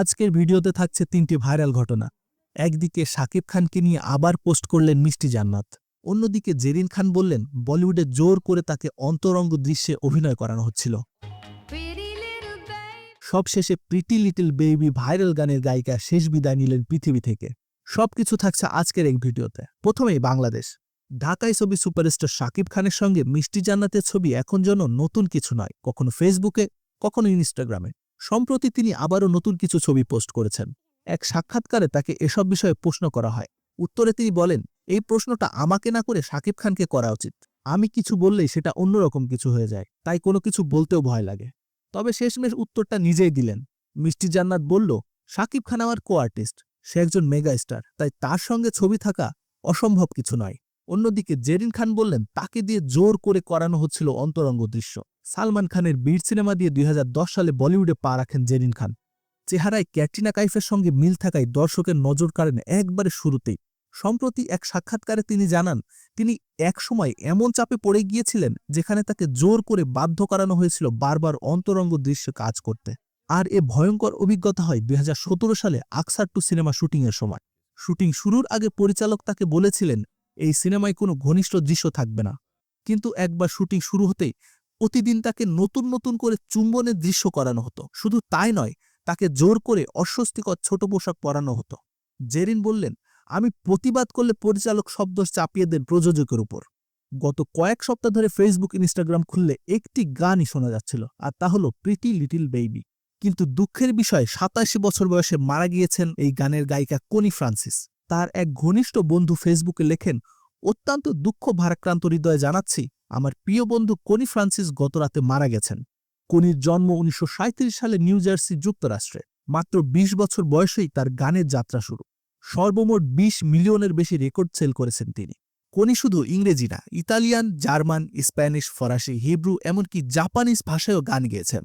আজকের ভিডিওতে থাকছে তিনটি ভাইরাল ঘটনা। একদিকে শাকিব খানকে নিয়ে আবার পোস্ট করলেন মিষ্টি জান্নাত। অন্যদিকে জেরিন খান বললেন, বলিউডে জোর করে তাকে অন্তরঙ্গ দৃশ্যে অভিনয় করানো হচ্ছিল। সবশেষে প্রিটি লিটল বেবি ভাইরাল গানের গায়িকা শেষ বিদায় নিলেন পৃথিবী থেকে। সবকিছু থাকছে আজকের এই ভিডিওতে। প্রথমেই বাংলাদেশ। ঢাকায় ছবি সুপারস্টার শাকিব খানের সঙ্গে মিষ্টি জান্নাতের ছবি এখন যেন নতুন কিছু নয়, কখনো ফেসবুকে কখনো ইনস্টাগ্রামে সম্প্রতি তিনি আবারও নতুন কিছু ছবি পোস্ট করেছেন। এক সাক্ষাৎকারে তাকে এসব বিষয়ে প্রশ্ন করা হয়। উত্তরে তিনি বলেন, এই প্রশ্নটা আমাকে না করে শাকিব খানকে করা উচিত। আমি কিছু বললেই সেটা অন্যরকম কিছু হয়ে যায়। তাই কোনো কিছু বলতেও ভয় লাগে। তবে শেষমেশ উত্তরটা নিজেই দিলেন। মিষ্টি জান্নাত বলল শাকিব খান আমার কো আর্টিস্ট সে একজন মেগা স্টার। তাই তার সঙ্গে ছবি থাকা অসম্ভব কিছু নয়। অন্যদিকে জেরিন খান বললেন, তাকে দিয়ে জোর করে করানো হচ্ছিল অন্তরঙ্গ দৃশ্য। সালমান খানের বীর সিনেমা দিয়ে দুই হাজার দশ সালে বলিউডে পা রাখেন জেরিন খান। চেহারায় ক্যাটরিনা কাইফের সঙ্গে মিল থাকায় দর্শকের নজর কাড়েন একবারে শুরুতেই। সম্প্রতি এক সাক্ষাৎকারে তিনি জানান, তিনি একসময় এমন চাপে পড়ে গিয়েছিলেন যেখানে তাকে জোর করে বাধ্য করানো হয়েছিল বারবার অন্তরঙ্গ দৃশ্যে কাজ করতে। আর এ ভয়ঙ্কর অভিজ্ঞতা হয় দুই হাজার সতেরো সালে আকসার টু সিনেমা শুটিংয়ের সময়। শুটিং শুরুর আগে পরিচালক তাকে বলেছিলেন এই সিনেমায় কোনো ঘনিষ্ঠ দৃশ্য থাকবে না। কিন্তু একবার শুটিং শুরু হতেই প্রতিদিন তাকে নতুন নতুন করে চুম্বনের দৃশ্য করানো হতো। শুধু তাই নয়, তাকে জোর করে অস্বস্তিকর ছোট পোশাক পরানো হতো। জেরিন বললেন, আমি প্রতিবাদ করলে পরিচালক শব্দ চাপিয়ে দেন প্রযোজকের উপর। গত কয়েক সপ্তাহ ধরে ফেসবুক ইনস্টাগ্রাম খুললে একটি গানই শোনা যাচ্ছিল, আর তা হলো প্রিটি লিটিল বেবি কিন্তু দুঃখের বিষয়, সাতাশি বছর বয়সে মারা গিয়েছেন এই গানের গায়িকা কোনি ফ্রান্সিস। তার এক ঘনিষ্ঠ বন্ধু ফেসবুকে লেখেন, অত্যন্ত দুঃখ ভারাক্রান্ত হৃদয়ে জানাচ্ছি, আমার প্রিয় বন্ধু কনি ফ্রান্সিস গতরাতে মারা গেছেন। কনির জন্ম উনিশশো সাঁইত্রিশ সালে নিউ জার্সি যুক্তরাষ্ট্রে, মাত্র ২০ বছর বয়সেই তার গানের যাত্রা শুরু। সর্বমোট ২০ মিলিয়নের বেশি রেকর্ড সেল করেছেন তিনি। কোনি শুধু ইংরেজি না, ইতালিয়ান, জার্মান, স্প্যানিশ, ফরাসি, হিব্রু, এমনকি জাপানিজ ভাষায়ও গান গেয়েছেন।